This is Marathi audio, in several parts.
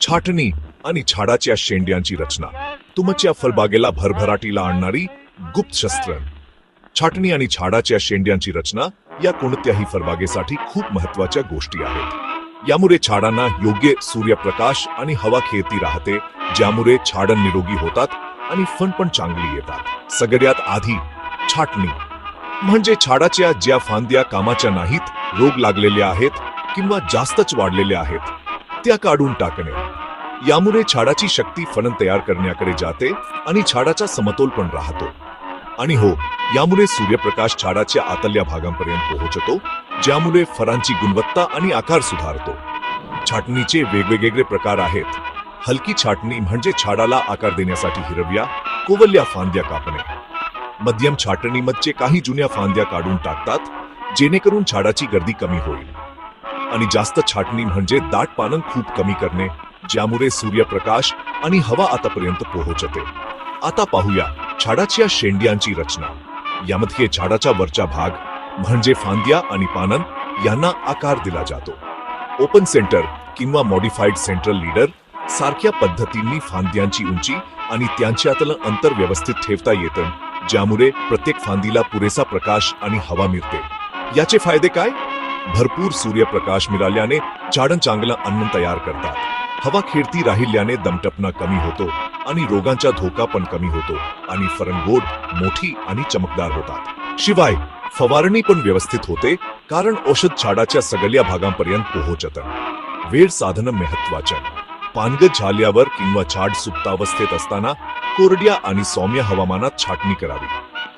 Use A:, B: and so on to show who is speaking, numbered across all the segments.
A: छाटणी आणि झाडाच्या शेंड्यांची रचना. तुमच्या फळबागेला भरभराटीला आणणारी गुप्त शस्त्र. छाटणी आणि झाडाच्या शेंड्यांची रचना या कोणत्याही फळबागेसाठी खूप महत्त्वाच्या गोष्टी आहेत. यामुळे झाडांना योग्य सूर्यप्रकाश आणि हवा खेळती राहते ज्यामुळे झाडं निरोगी होतात आणि फण पण चांगली येतात. सगळ्यात आधी छाटणी. म्हणजे झाडाच्या ज्या फांद्या कामाच्या नाहीत रोग लागलेल्या आहेत किंवा जास्तच वाढलेल्या आहेत त्या काढून टाकणे. यामुळे छाडाची शक्ती फणन तयार करण्याकडे जाते आणि छाडाचा समतोल पण राहतो. आणि हो यामुळे सूर्यप्रकाश छाडाच्या आतल्या भागांपर्यंत पोहोचतो ज्यामुळे फरांची गुणवत्ता आणि आकार सुधारतो. छाटणीचे वेगवेगळे प्रकार आहेत. हलकी छाटणी म्हणजे छाडाला आकार देण्यासाठी हिरव्या कोवल्या फांद्या कापणे. मध्यम छाटणीमध्ये काही जुन्या फांद्या काढून टाकतात जेणेकरून छाडाची गर्दी कमी होईल. आणि जास्त छाटणी म्हणजे दाट पानं खूप कमी करणे ज्यामुळे सूर्यप्रकाश आणि हवा आतापर्यंत पोहोचते. आता पाहूया झाडाच्या शेंड्यांची रचना. यामध्ये झाडाचा वरचा भाग म्हणजे फांद्या आणि पानन यांना आकार दिला जातो. ओपन सेंटर किंवा मॉडिफाईड सेंट्रल लीडर सारख्या पद्धतींनी फांद्यांची उंची आणि त्यांच्यातलं अंतर व्यवस्थित ठेवता येतं ज्यामुळे प्रत्येक फांदीला पुरेसा प्रकाश आणि हवा मिळते. याचे फायदे काय? भरपूर सूर्यप्रकाश मिळाल्याने झाडं चांगलं अन्न तयार करतात. हवा खेळती राहिल्याने दमटपणा कमी होतो आणि रोगांचा धोका पण कमी होतो आणि फरंगोड मोठी आणि चमकदार होतात. शिवाय फवारणी पण व्यवस्थित होते कारण औषध झाडाच्या सगळ्या भागांपर्यंत पोहोचत. वेळ साधन महत्वाचं पानगत झाल्यावर किंवा झाड सुप्तावस्थेत असताना कोरड्या आणि सौम्य हवामानात छाटणी करावी.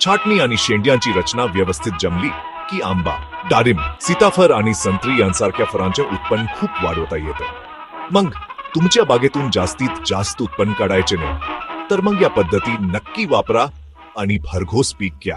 A: छाटणी आणि शेंड्यांची रचना व्यवस्थित जमली की आंबा डाळिंब सीताफळ आणि संत्री यांसारख्या फळांचे उत्पन्न खूप वाढवता येतं. मग तुमच्या बागेतून जास्तीत जास्त उत्पन्न काढायचे नाही तर मग या पद्धती नक्की वापरा आणि भरघोस पीक घ्या.